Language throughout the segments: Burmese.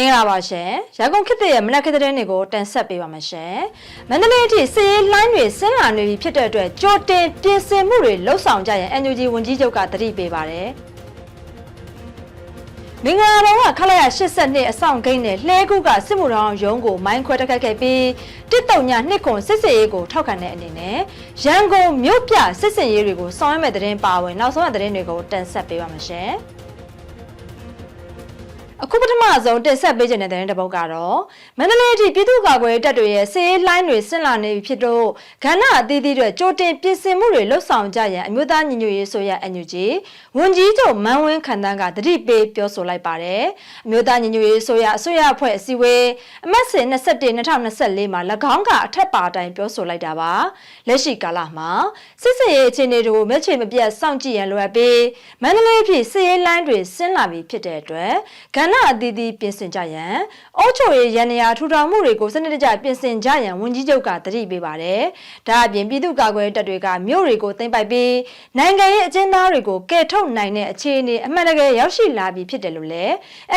မင်္ဂလာပါရှင်ရန်ကုန်ခေတ်သစ်ရဲ့မနက်ခင်းသတင်းတွေကိုတင်ဆက်ပေးပါမယ်ရှင်မန္တလေးအထိစီရေးလိုင်းတွေဆင်းလာနေပြီဖြစ်တဲ့အတွက်ကြိုတင်ပြင်ဆင်မှုတွေလှုပ်ဆောင်ကြရန် NUG ဝန်ကြီးချုပ်ကတတိပေးပါတယ်မင်္ဂလာတော်ကခလာရ82အဆောင်ဂိတ်နဲ့လှဲခုကစစ်မှုတော်ရုံးကိုမိုင်းခွဲတက်ခတ်ခဲ့ပြီးတစ်တုံညာနှစ်ခွန်စစ်စစ်ရေးကိုထောက်ခံတဲ့အနေနဲ့ရန်ကုန်မြို့ပြစစ်စစ်ရေးတွေကိုဆောင်ရွက်မဲ့သတင်းပါဝင်နောက်ဆုံးရသတင်းတွေကိုတင်ဆက်ပေးပါမယ်ရှင်။ အခုပထမဆုံးတင်ဆက်ပေးခြင်းတဲ့တဲ့တစ်ပုတ်ကတော့မန္တလေးအထိပြည်သူ့ကာကွယ်ရေးတပ်တွေရဲ့စေးလိုင်းတွေဆင့်လာနေပြီဖြစ်တော့ကဏ္ဍအသီးသီးတွေကြိုတင်ပြင်ဆင်မှုတွေလှုပ်ဆောင်ကြရန်အမျိုးသားညီညွတ်ရေးဆိုရ NUG ဝန်ကြီးချုပ်မန်းဝင်းခန္တန်းကတတိပေးပြောဆိုလိုက်ပါတယ်အမျိုးသားညီညွတ်ရေးဆိုရအစိုးရအဖွဲ့အစည်းအဝေးအမတ်စဉ်21 2024မှာ၎င်းကအထက်ပါတိုင်းပြောဆိုလိုက်တာပါလက်ရှိကာလမှာစစ်စရေးအခြေအနေတွေကိုမျက်ခြေမပြတ်စောင့်ကြည့်ရန်လိုအပ်ပြီးမန္တလေးအဖြစ်စေးလိုင်းတွေဆင်းလာပြီဖြစ်တဲ့အတွက်ကဏ္ဍအသီးသီးပြင်ဆင်ကြရန်အုပ်ချုပ်ရေးရန်နေရာထူထောင်မှုတွေကိုစနစ်တကျပြင်ဆင်ကြရန်ဝန်ကြီးချုပ်ကတတိပေးပါတယ်။ဒါအပြင်ပြည်သူ့ကာကွယ်ရေးတပ်တွေကမြို့တွေကိုသိမ်းပိုက်ပြီးနိုင်ငံရေးအကျဉ်းသားတွေကိုကယ်ထုတ်နိုင်တဲ့အခြေအနေအမှန်တကယ်ရောက်ရှိလာပြီဖြစ်တယ်လို့လည်း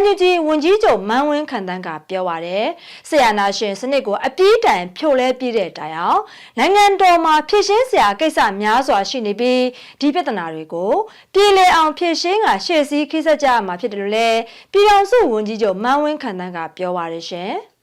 NUG ဝန်ကြီးချုပ်မန်းဝင်းခန့်တန်းကပြောပါတယ်။ဆီယနာရှင်စနစ်ကိုအပြည့်တိုင်ဖြိုလဲပြည့်တဲ့တိုင်အောင်နိုင်ငံတော်မှာဖြည့်ရှင်းစရာကိစ္စများစွာရှိနေပြီးဒီပြဿနာတွေကိုပြည်လည်အောင်ဖြည့်ရှင်းကရှေ့စည်းခိစက်ကြရမှာဖြစ်တယ်လို့လည်းပြည်တော်စုဝန်ကြီးချုပ်မန်းဝင်းခန့်တန်းကပြောပါရရှင်။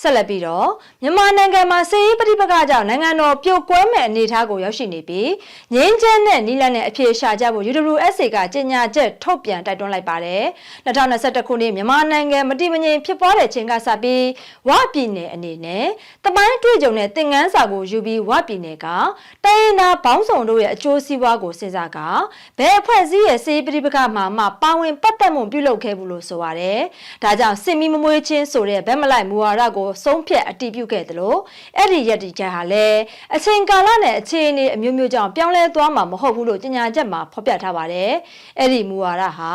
ဆက်လက်ပြီးတော့မြန်မာနိုင်ငံမှာစစ်ရေးပဋိပက္ခကြောင့်နိုင်ငံတော်ပြိုကွဲမဲ့အနေအထားကိုရောက်ရှိနေပြီးငြင်းချမ်းတဲ့နီလန်နဲ့အပြေရှာကြဖို့ UWSA ကကြေညာချက်ထုတ်ပြန်တိုက်တွန်းလိုက်ပါတယ်။2021ခုနှစ်မြန်မာနိုင်ငံမတိမငြိမ်ဖြစ်ပွားတဲ့ချိန်ကစပြီးဝပြည်နယ်အနေနဲ့တပိုင်းတွေ့ကြုံတဲ့သင်ငန်းစာကိုယူပြီးဝပြည်နယ်ကတိုင်းရင်းသားဘောင်းဆောင်တို့ရဲ့အကျိုးစီးပွားကိုစဉ်းစားကဘယ်အဖွဲ့အစည်းရဲ့စစ်ရေးပဋိပက္ခမှာမှပါဝင်ပတ်သက်မှုပြုလုပ်ခဲ့ဘူးလို့ဆိုပါတယ်။ဒါကြောင့်စစ်မီမမွေးချင်းဆိုတဲ့ဗက်မလိုက်မူဝါဒကိုဆုံးဖြတ်အတည်ပြုခဲ့တယ်လို့အဲ့ဒီရည်တည်ချက်ဟာလည်းအချိန်ကာလနဲ့အခြေအနေအမျိုးမျိုးကြောင့်ပြောင်းလဲသွားမှာမဟုတ်ဘူးလို့ကြေညာချက်မှာဖော်ပြထားပါတယ်။အဲ့ဒီမူဝါဒဟာ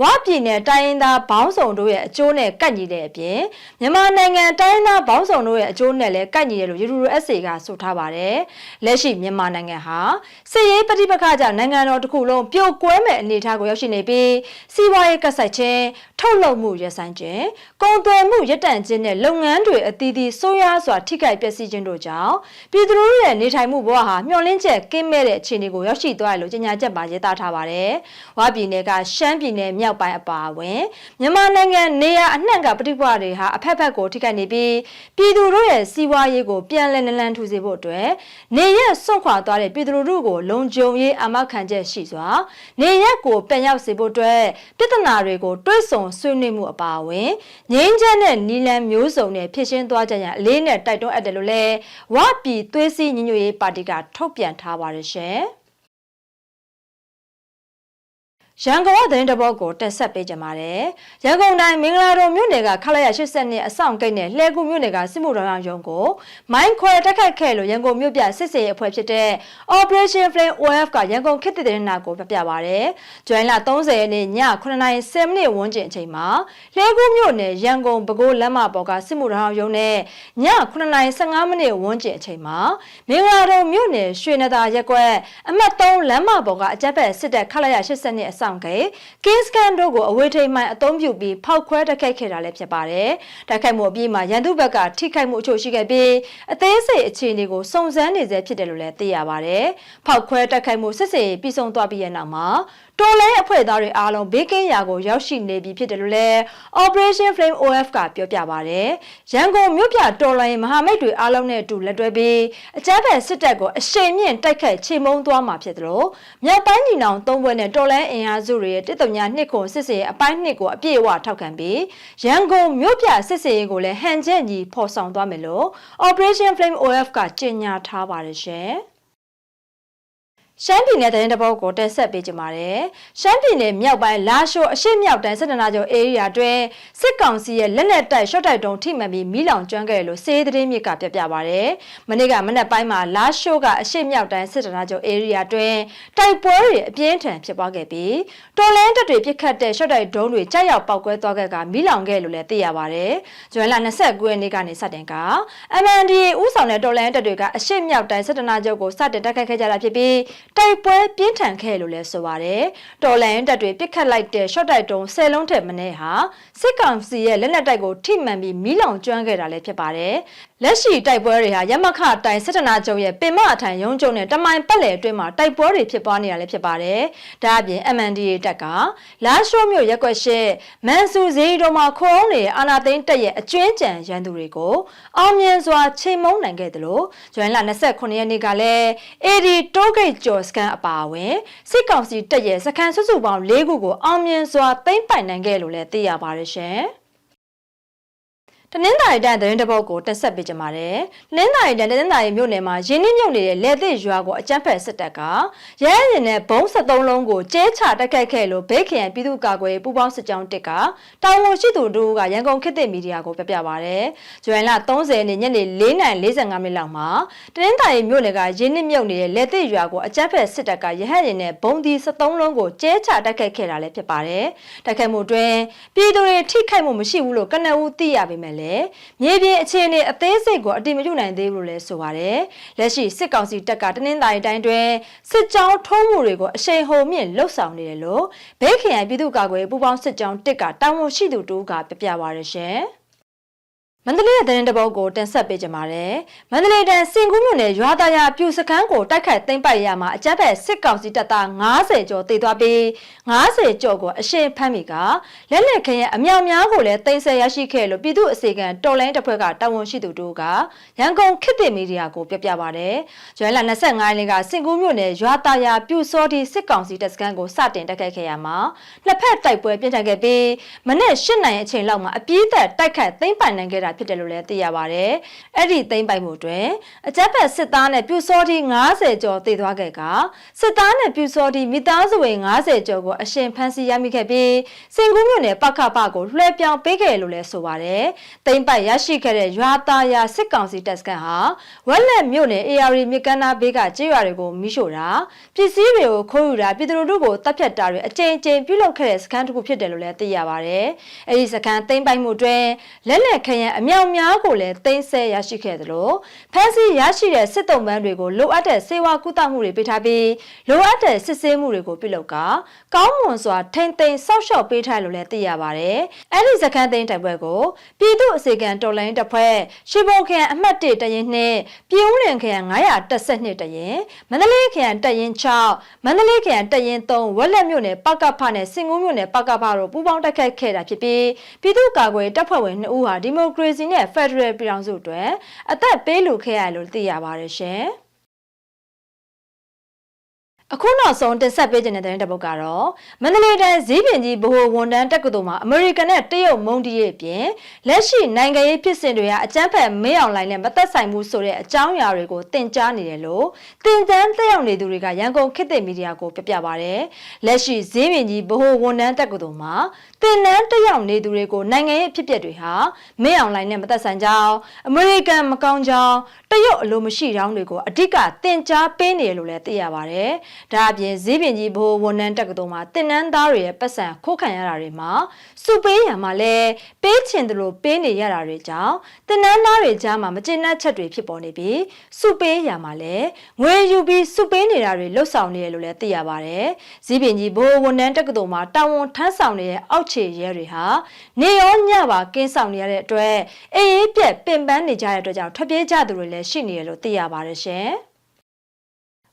ဝပြည်နယ်တိုင်းရင်းသားဘောင်းဆောင်တို့ရဲ့အကျိုးနဲ့ကပ်ညီတဲ့အပြင်မြန်မာနိုင်ငံတိုင်းရင်းသားဘောင်းဆောင်တို့ရဲ့အကျိုးနဲ့လည်းကပ်ညီတယ်လို့ URSA ကဆိုထားပါတယ်။လက်ရှိမြန်မာနိုင်ငံဟာစစ်ရေးပဋိပက္ခကြောင့်နိုင်ငံတော်တစ်ခုလုံးပြိုကွဲမဲ့အနေအထားကိုရောက်ရှိနေပြီးစီးပွားရေးကပ်ဆိုင်ခြင်းထုတ်လုပ်မှုရပ်ဆိုင်းခြင်းကုန်သွယ်မှုရပ်တန့်ခြင်းနဲ့လုပ်ငန်းတွေအသီးသီးဆိုးရွားစွာထိခိုက်ပျက်စီးခြင်းတို့ကြောင့်ပြည်သူလူထုရဲ့နေထိုင်မှုဘဝဟာမျှော်လင့်ချက်ကင်းမဲ့တဲ့အခြေအနေကိုရောက်ရှိသွားတယ်လို့ကြေညာချက်မှာရေးသားထားပါတယ်။ဝါပြည်နယ်ကရှမ်းပြည်နယ်မြောက်ပိုင်းအပါအဝင်မြန်မာနိုင်ငံနေရာအနှံ့ကပဋိပက္ခတွေဟာအဖက်ဖက်ကိုထိခိုက်နေပြီးပြည်သူတို့ရဲ့စီးပွားရေးကိုပြန်လည်နလန်ထူစေဖို့အတွက်နေရက်စွန့်ခွာသွားတဲ့ပြည်သူလူထုကိုလုံခြုံရေးအမခံချက်ရှိစွာနေရက်ကိုပြန်ရောက်စေဖို့အတွက်ပြဿနာတွေကိုတွဲဆုံဆွေးနွေးမှုအပါအဝင်ငြိမ်းချမ်းတဲ့နီလန်မျိုးစုံနဲ့ဖြစ်ရှင်းသွားကြရန်အလေးနဲ့တိုက်တွန်းအပ်တယ်လို့လည်းဝပြည်သွေးစည်းညီညွတ်ရေးပါတီကထုတ်ပြန်ထားပါတယ်ရှင်။ ရန်ကုန်ကသတင်းတပုတ်ကိုတက်ဆက်ပေးကြပါမယ်။ရန်ကုန်တိုင်းမင်္ဂလာတော်မြို့နယ်ကခလာရ80နှစ်အဆောင်ကိတ်နဲ့လှဲကူမြို့နယ်ကစစ်မှုတော်ရုံကိုမိုင်းခွဲတက်ခိုက်ခဲ့လို့ရန်ကုန်မြို့ပြစစ်စေးအဖွဲ့ဖြစ်တဲ့ Operation Flame OF ကရန်ကုန်ခေတ်သစ်တဲ့နာကိုပြပြပါရယ်။ဇွန်လ30ရက်နေ့ည9:07မိနစ်ဝန်းကျင်အချိန်မှာလှဲကူမြို့နယ်ရန်ကုန်ပဲခူးလမ်းမပေါ်ကစစ်မှုတော်ရုံနဲ့ည9:15မိနစ်ဝန်းကျင်အချိန်မှာမင်္ဂလာတော်မြို့နယ်ရွှေနသာရက်ကွက်အမှတ်3လမ်းမပေါ်ကအကြက်ဘက်စစ်တပ်ခလာရ80နှစ်အဆောင်ခဲ့ကင်းစကန်တို့ကိုအဝေးထိန်မှန်အသုံးပြုပြီးဖောက်ခွဲတိုက်ခိုက်ခဲ့တာလည်းဖြစ်ပါတယ်။တိုက်ခိုက်မှုအပြီးမှာရန်သူဘက်ကထိခိုက်မှုအချို့ရှိခဲ့ပြီးအသေးစိတ်အခြေအနေကိုစုံစမ်းနေဆဲဖြစ်တယ်လို့လည်းသိရပါတယ်။ဖောက်ခွဲတိုက်ခိုက်မှုစစ်စေးပြီးဆုံးသွားပြီးရဲ့နောက်မှာတော်လဲအဖွဲ့သားတွေအားလုံးဘေးကင်းရာကိုရောက်ရှိနေပြီဖြစ်တယ်လို့လည်း Operation Flame OF ကပြောပြပါဗျ။ရန်ကုန်မြို့ပြတော်လိုင်းမဟာမိတ်တွေအားလုံးနဲ့အတူလက်တွဲပြီးအကြမ်းဖက်စစ်တပ်ကိုအရှိန်မြင့်တိုက်ခတ်ချိန်မုံသွားမှာဖြစ်တယ်လို့မြောက်ပိုင်းညီနောင်သုံးဘွဲ့နဲ့တော်လဲအင်အားစုတွေရဲ့တစ်တုံညာနှစ်ခုစစ်စေးအပိုင်းနှစ်ကိုအပြည့်အဝထောက်ခံပြီးရန်ကုန်မြို့ပြစစ်စေးကိုလည်းဟန်ချက်ညီဖော်ဆောင်သွားမယ်လို့ Operation Flame OF ကကြေညာထားပါတယ်ရှင်။ ရှမ်းပြည်နယ်သတင်းတပုတ်ကိုတက်ဆက်ပေးကြပါမယ်။ရှမ်းပြည်နယ်မြောက်ပိုင်းလာရှိုအရှေ့မြောက်တိုင်းစစ်တနာချုပ်အေရီယာတွင်စစ်ကောင်စီရဲ့လက်နက်တိုက်ရှော့တိုက်တုံးထိမှန်ပြီးမိလောင်ကျွမ်းခဲ့တယ်လို့စေးသတင်းမြစ်ကပြပြပါဗျ။မနေ့ကမနက်ပိုင်းမှာလာရှိုကအရှေ့မြောက်တိုင်းစစ်တနာချုပ်အေရီယာတွင်တိုက်ပွဲတွေအပြင်းထန်ဖြစ်ပွားခဲ့ပြီးတော်လန်တပ်တွေပြစ်ခတ်တဲ့ရှော့တိုက်ဒုံးတွေကြောက်ရောက်ပောက်ကွဲသွားခဲ့ကမိလောင်ခဲ့လို့လည်းသိရပါတယ်။ဇွန်လ29ရက်နေ့ကနေစတင်က MNDA ဥဆောင်တဲ့တော်လန်တပ်တွေကအရှေ့မြောက်တိုင်းစစ်တနာချုပ်ကိုစတင်တိုက်ခိုက်ခဲ့ကြတာဖြစ်ပြီး တိုက်ပွဲပြင်းထန်ခဲ့လို့လဲဆိုပါတယ်တော်လန်တပ်တွေပစ်ခတ်လိုက်တဲ့ short တိုက်တုံး10လုံးထက်မနည်းဟာစစ်ကောင်စီရဲ့လက်နက်တိုက်ကိုထိမှန်ပြီးမီးလောင်ကျွမ်းခဲ့တာလည်းဖြစ်ပါတယ်လက်ရှိတိုက်ပွဲတွေဟာရမခတိုင်စစ်တနာချုပ်ရဲ့ပင်မအထိုင်ရုံးချုပ်နဲ့တမိုင်ပတ်လည်အတွင်းမှာတိုက်ပွဲတွေဖြစ်ပွားနေတာလည်းဖြစ်ပါတယ်ဒါအပြင် MNDA တပ်ကလာရှိုးမြို့ရက်ကွက်ရှိမန်ဆူဇေးတို့မှာခေါင်းနေတဲ့အာနာသိန်းတပ်ရဲ့အကျွင်းကြံရန်သူတွေကိုအောင်မြင်စွာချိန်မုံနိုင်ခဲ့တယ်လို့ဇွန်လ29ရက်နေ့ကလည်း AD တိုးဂိတ်ကျော်စကန်အပါအဝင်စစ်ကောင်စီတပ်ရဲ့စခန်းစုစုပေါင်း၄ခုကိုအောင်မြင်စွာသိမ်းပိုင်နိုင်ခဲ့လို့လည်းသိရပါတယ်ရှင်။ တနင်္သာရီတိုင်းသတင်းတပုတ်ကိုတက်ဆက်ပေးကြပါမယ်။တနင်္သာရီတိုင်းတနင်္သာရီမြို့နယ်မှာရင်းနှီးမြုပ်နေတဲ့လက်သစ်ရွာကိုအကြမ်းဖက်စစ်တပ်ကရဲရင်နဲ့ဘုံ73လုံးကိုကျဲချတက်ခတ်ခဲ့လို့ဘေးခရိုင်ပြည်သူ့ကာကွယ်ရေးပူးပေါင်းစစ်ကြောင်းတစ်ကတာဝန်ရှိသူတို့ကရန်ကုန်ခေတ်သစ်မီဒီယာကိုပြပြပါရယ်။ဇွန်လ30ရက်နေ့ညနေ4:45မိနစ်လောက်မှာတနင်္သာရီမြို့နယ်ကရင်းနှီးမြုပ်နေတဲ့လက်သစ်ရွာကိုအကြမ်းဖက်စစ်တပ်ကရဟတ်ရင်နဲ့ဘုံဒီ73လုံးကိုကျဲချတက်ခတ်ခဲ့တာလည်းဖြစ်ပါတယ်။တက်ခတ်မှုတွင်ပြည်သူတွေထိခိုက်မှုမရှိဘူးလို့ကနဦးသိရပေမဲ့လည်းမြေပြင်အခြေအနေအသေးစိတ်ကိုအတိမပြုနိုင်သေးဘူးလို့လည်းဆိုပါတယ်။လက်ရှိစစ်ကောင်စီတပ်ကတနင်္သာရီတိုင်းတွင်စစ်ကြောင်းထုံးမှုတွေကိုအရှိန်ဟုန်မြင့်လှုပ်ဆောင်နေတယ်လို့ဘေးခရိုင်ပြည်သူ့ကာကွယ်ပူးပေါင်းစစ်ကြောင်းတစ်ကတာဝန်ရှိသူတို့ကပြပြပါရရှင်။ မန္တလေးရဲ့သတင်းတပုတ်ကိုတင်ဆက်ပေးကြပါမယ်။မန္တလေးတန်းစင်ကူးမြို့နယ်ရွာသားရပြူစခန်းကိုတိုက်ခိုက်သိမ်းပိုက်ရမှာအကြမ်းဖက်စစ်ကောင်စီတပ်သား90ကျော်တေသွားပြီး90ကျော်ကိုအရှိန်ဖမ်းမိကလက်လက်ခရင်အမြောင်များကိုလည်းတင်ဆက်ရရှိခဲ့လို့ပြည်သူအစီကံတော်လိုင်းတစ်ဖွဲ့ကတာဝန်ရှိသူတို့ကရန်ကုန်ခေတ်သစ်မီဒီယာကိုပြပြပါတယ်။ဇွန်လ25ရက်နေ့ကစင်ကူးမြို့နယ်ရွာသားရပြူစောတီစစ်ကောင်စီတပ်စခန်းကိုစတင်တိုက်ခိုက်ခဲ့ရမှာနှစ်ဖက်တိုက်ပွဲပြင်းထန်ခဲ့ပြီးမနေ့၈နိုင်အချိန်လောက်မှာအပြည့်သက်တိုက်ခိုက်သိမ်းပိုင်နိုင်ခဲ့တာဖြစ်တယ်လို့လည်းသိရပါတယ်။အဲ့ဒီသိမ်းပိုက်မှုတွင်အကြမ်းဖက်စစ်သားနဲ့ပြူစောတီ90ကျော်တည်သွားခဲ့ကစစ်သားနဲ့ပြူစောတီမိသားစုဝင်90ကျော်ကိုအရှင်ဖမ်းဆီးရမိခဲ့ပြီးစင်ကူးမြို့နယ်ပခပကိုလွှဲပြောင်းပေးခဲ့လို့လည်းဆိုပါတယ်။သိမ်းပိုက်ရရှိခဲ့တဲ့ရွာသားရစစ်ကောင်စီတပ်စခန်းဟာဝက်လက်မြို့နယ် AR မြကန်းနာဘေးကကျေးရွာတွေကိုမိရှို့တာပစ္စည်းတွေကိုခိုးယူတာပြည်သူတို့ကိုတပ်ဖြတ်တာတွေအကြိမ်ကြိမ်ပြုလုပ်ခဲ့တဲ့စခန်းတစ်ခုဖြစ်တယ်လို့လည်းသိရပါတယ်။အဲဒီစခန်းသိမ်းပိုက်မှုတွင်လက်လက်ခရံအမြောက်များကိုလည်းသိမ်းဆဲရရှိခဲ့သလိုဖမ်းဆီးရရှိတဲ့စစ်တုံးပန်းတွေကိုလိုအပ်တဲ့စေဝါကုသမှုတွေပေးထားပြီးလိုအပ်တဲ့စစ်ဆေးမှုတွေကိုပြုလုပ်ကကောင်းမွန်စွာထိမ့်သိမ်းစောက်ရှောက်ပေးထားလို့လည်းသိရပါတယ်။အဲဒီစခန်းသိမ်းတိုက်ပွဲကိုပြည်သူအစီကံတော်လိုင်းတပ်ဖွဲ့ရှီဘုံခရိုင်အမှတ်1တရင်နှင့်ပြည်ဦးလင်ခရိုင်912တရင်မန္တလေးခရိုင်တရင်6မန္တလေးခရိုင်တရင်3ဝက်လက်မြို့နယ်ပကဖနဲ့စင်ကူးမြို့နယ်ပကဖတို့ပူးပေါင်းတိုက်ခိုက်ခဲ့တာဖြစ်ပြီးပြည်သူ့ကာကွယ်တပ်ဖွဲ့ဝင်2ဦးဟာဒီမိုကရေစီနဲ့ဖက်ဒရယ်ပြည်ထောင်စုအတွက်အသက်ပေးလူခဲ့ရလို့သိရပါတယ်ရှင်။ အခုနောက်ဆုံးတင်ဆက်ပေးခြင်းတဲ့တဲ့တစ်ပုဒ်ကတော့မန္တလေးတိုင်းဈေးပင်ကြီးဗဟိုဝန်တန်းတက္ကသိုလ်မှာအမေရိကန်နဲ့တရုတ်မုံတီးရဲ့အပြင်လက်ရှိနိုင်ငံရေးဖြစ်စဉ်တွေကအကြမ်းဖက်မင်းအောင်လိုင်းနဲ့မသက်ဆိုင်ဘူးဆိုတဲ့အကြောင်းအရာတွေကိုတင်ကြားနေတယ်လို့တင်တန်းတက်ရောက်နေသူတွေကရန်ကုန်ခေတ်သစ်မီဒီယာကိုပြပြပါဗျ။လက်ရှိဈေးပင်ကြီးဗဟိုဝန်တန်းတက္ကသိုလ်မှာတင်တန်းတက်ရောက်နေသူတွေကိုနိုင်ငံရေးဖြစ်ပျက်တွေဟာမင်းအောင်လိုင်းနဲ့မသက်ဆိုင်ကြောင်းအမေရိကန်မကောင်းကြောင်းတရုတ်အလိုမရှိတောင်းတွေကိုအဓိကတင်ကြားပေးနေတယ်လို့လည်းသိရပါဗျ။ဒါအပြင်ဈေးပင်ကြီးဘိုးဝန်ထမ်းတက္ကသိုလ်မှာတင်နန်းသားတွေရဲ့ပတ်စံခိုးခံရတာတွေမှာစုပေးရမှာလဲပေးချင်တယ်လို့ပေးနေရတာတွေကြောင့်တင်နန်းသားတွေကြားမှာမကျေနပ်ချက်တွေဖြစ်ပေါ်နေပြီးစုပေးရမှာလဲငွေယူပြီးစုပေးနေတာတွေလှုပ်ဆောင်နေရလို့လည်းသိရပါတယ်။ဈေးပင်ကြီးဘိုးဝန်ထမ်းတက္ကသိုလ်မှာတာဝန်ထမ်းဆောင်နေတဲ့အောက်ခြေရဲတွေဟာနေရောညပါကင်းဆောင်နေရတဲ့အတွက်အေးအေးပြက်ပင်ပန်းနေကြတဲ့အတွက်ကြောင့်ထွက်ပြေးကြသူတွေလည်းရှိနေရလို့သိရပါတယ်ရှင်။